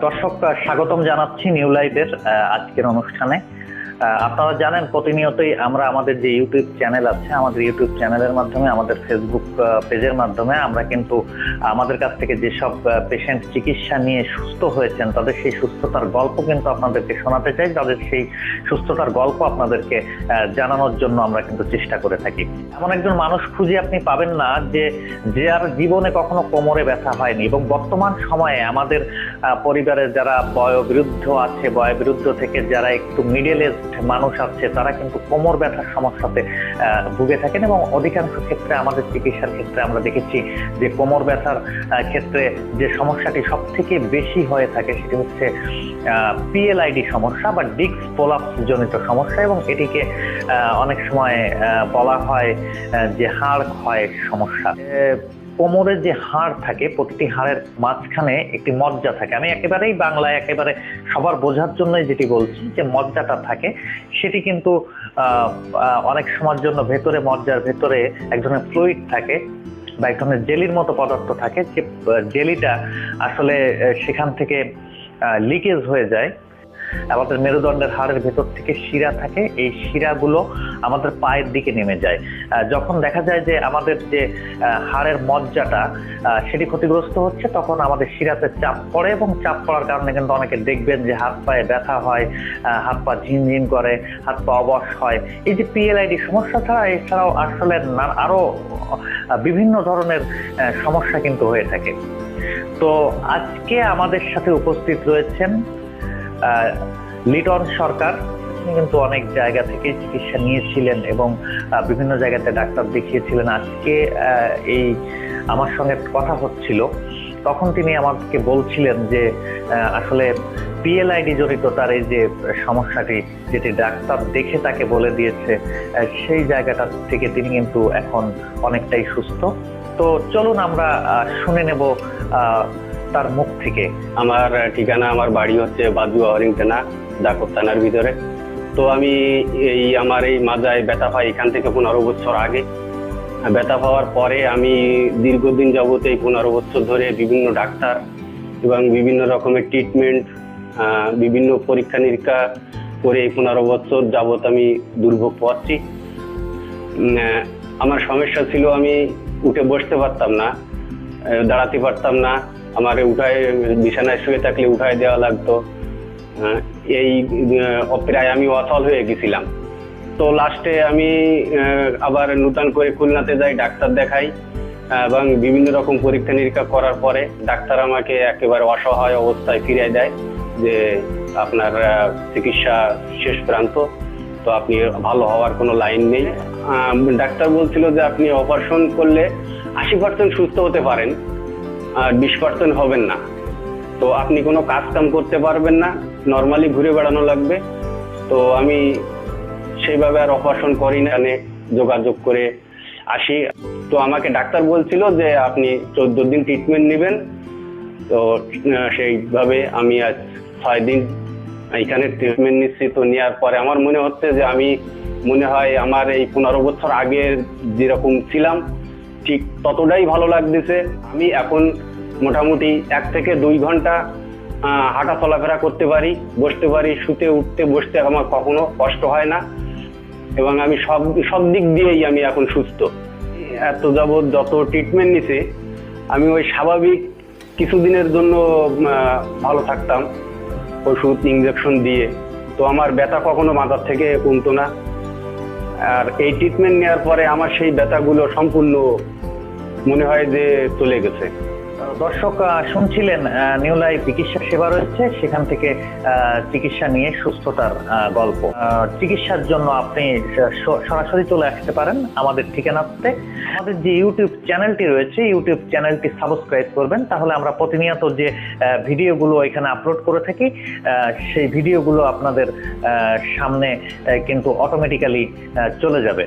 দর্শক স্বাগতম জানাচ্ছি নিউ লাইফের আহ, আজকের অনুষ্ঠানে। আপনারা জানেন প্রতিনিয়তই আমরা আমাদের যে ইউটিউব চ্যানেল আছে, আমাদের ইউটিউব চ্যানেলের মাধ্যমে, আমাদের ফেসবুক পেজের মাধ্যমে আমরা কিন্তু আমাদের কাছ থেকে যেসব পেশেন্ট চিকিৎসা নিয়ে সুস্থ হয়েছেন, তাদের সেই সুস্থতার গল্প কিন্তু আপনাদেরকে শোনাতে চাই। তাদের সেই সুস্থতার গল্প আপনাদেরকে জানানোর জন্য আমরা কিন্তু চেষ্টা করে থাকি। এমন একজন মানুষ খুঁজে আপনি পাবেন না যে যে আর জীবনে কখনো কোমরে ব্যথা হয়নি এবং বর্তমান সময়ে আমাদের পরিবারের যারা বয়োবৃদ্ধ আছে, বয়োবৃদ্ধ থেকে যারা একটু মিডল এজ মানুষ আছে, তারা কিন্তু কোমর ব্যথার সমস্যাতে ভুগে থাকেন এবং অধিকাংশ ক্ষেত্রে আমাদের চিকিৎসার ক্ষেত্রে আমরা দেখেছি যে কোমর ব্যথার ক্ষেত্রে যে সমস্যাটি সব থেকে বেশি হয়ে থাকে সেটি হচ্ছে পিএলআইডি সমস্যা বা ডিক্স পোলাপস জনিত সমস্যা এবং এটিকে অনেক সময় বলা হয় যে হাড় ক্ষয় সমস্যা। কোমরের যে হাড় থাকে, প্রতিটি হাড়ের মাঝখানে একটি মজ্জা থাকে। আমি একেবারেই বাংলায় একেবারে সবার বোঝার জন্যই যেটি বলছি যে মজ্জাটা থাকে, সেটি কিন্তু অনেক সময়ের জন্য ভেতরে মজ্জার ভেতরে এক ধরনের ফ্লুইড থাকে বা এক ধরনের জেলির মতো পদার্থ থাকে, যে জেলিটা আসলে সেখান থেকে লিকেজ হয়ে যায়। আমাদের মেরুদণ্ডের হাড়ের ভেতর থেকে শিরা থাকে। এই শিরাগুলো আমাদের পায়ের দিকে নেমে যায়। যখন দেখা যায় যে আমাদের যে হাড়ের মজ্জাটা সেটি ক্ষতিগ্রস্ত হচ্ছে, তখন আমাদের শিরাতে চাপ পড়ে এবং চাপ পড়ার কারণে কিন্তু অনেকে দেখবেন যে হাত পায়ে ব্যথা হয় হাত পা ঝিনঝিন করে, হাত পা অবশ হয়। এই যে পিএলআইডি সমস্যা ছাড়া, এছাড়াও আসলে না, আরও বিভিন্ন ধরনের সমস্যা কিন্তু হয়ে থাকে। তো আজকে আমাদের সাথে উপস্থিত রয়েছেন লিটন সরকার তিনি কিন্তু অনেক জায়গা থেকে চিকিৎসা নিয়েছিলেন এবং বিভিন্ন জায়গাতে ডাক্তার দেখিয়েছিলেন। আজকে এই আমার সঙ্গে কথা হচ্ছিল। তখন তিনি আমাকে বলছিলেন যে আসলে পিএলআইডি জড়িত তার এই যে সমস্যাটি, যেটি ডাক্তার দেখে তাকে বলে দিয়েছে সেই জায়গাটা থেকে তিনি কিন্তু এখন অনেকটাই সুস্থ। তো চলুন আমরা শুনে নেব আহ, তার মুখ থেকে। আমার ঠিকানা আমার বাড়ি হচ্ছে বাদুয়া হরিংটেনা ডাকর থানার ভিতরে। তো আমি এই আমার এই মাজায় ব্যথা পাই এখান থেকে পনেরো বছর আগে। ব্যথা পাওয়ার পরে আমি দীর্ঘদিন যাবত এই পনেরো বছর ধরে বিভিন্ন ডাক্তার এবং বিভিন্ন রকমের ট্রিটমেন্ট বিভিন্ন পরীক্ষা নিরীক্ষা করে এই পনেরো বছর যাবত আমি দুর্ভোগ পাচ্ছি আমার সমস্যা ছিল আমি উঠে বসতে পারতাম না দাঁড়াতে পারতাম না। আমার উঠায় বিছানায় শুয়ে থাকলে উঠায় দেওয়া লাগতো। আহ, এই প্রায় আমি অচল হয়ে গেছিলাম। তো লাস্টে আমি আবার নূতন করে খুলনাতে যাই ডাক্তার দেখাই এবং বিভিন্ন রকম পরীক্ষা নিরীক্ষা করার পরে ডাক্তার আমাকে একেবারে অসহায় অবস্থায় ফিরিয়ে দেয় যে আপনার চিকিৎসা শেষ প্রান্ত তো আপনি ভালো হওয়ার কোনো লাইন নেই। ডাক্তার বলছিল যে আপনি অপারেশন করলে আশি পার্সেন্ট সুস্থ হতে পারেন। বিশ হবেন না। তো আপনি কোনো কাজ কাম করতে পারবেন না নর্মালি ঘুরে বেড়ানো লাগবে। তো আমি সেইভাবে আর অপারেশন করি না যোগাযোগ করে আসি। তো আমাকে ডাক্তার বলছিল যে আপনি চোদ্দ দিন ট্রিটমেন্ট নেবেন। তো সেইভাবে আমি আজ ছয় দিন এখানে ট্রিটমেন্ট নিচ্ছি। তো নেওয়ার পরে আমার মনে হচ্ছে যে আমি, মনে হয় আমার এই পনেরো বছর আগে যেরকম ছিলাম ঠিক ততটাই ভালো লাগতেছে। আমি এখন মোটামুটি এক থেকে দুই ঘণ্টা হাঁটা চলাফেরা করতে পারি, বসতে পারি, শুতে, উঠতে, বসতে আমার কখনো কষ্ট হয় না। এবং আমি সব সব দিক দিয়েই আমি এখন সুস্থ। এত যাবৎ যত ট্রিটমেন্ট নিছে, আমি ওই স্বাভাবিক কিছুদিনের জন্য ভালো থাকতাম। ওষুধ ইঞ্জেকশন দিয়ে। তো আমার ব্যথা কখনো মাথার থেকে কমতো না। আর এই ট্রিটমেন্ট নেওয়ার পরে আমার সেই ব্যথাগুলো সম্পূর্ণ মনে হয় যে চলে গেছে। দর্শক শুনছিলেন নিউ লাইফ চিকিৎসা সেবা রয়েছে, সেখান থেকে চিকিৎসা নিয়ে সুস্থতার গল্প। চিকিৎসার জন্য আপনি সরাসরি চলে আসতে পারেন আমাদের ঠিকানাতে। আমাদের যে ইউটিউব চ্যানেলটি রয়েছে, ইউটিউব চ্যানেলটি সাবস্ক্রাইব করবেন, তাহলে আমরা প্রতিনিয়ত যে ভিডিওগুলো এখানে আপলোড করে থাকি সেই ভিডিওগুলো আপনাদের সামনে কিন্তু অটোমেটিক্যালি চলে যাবে।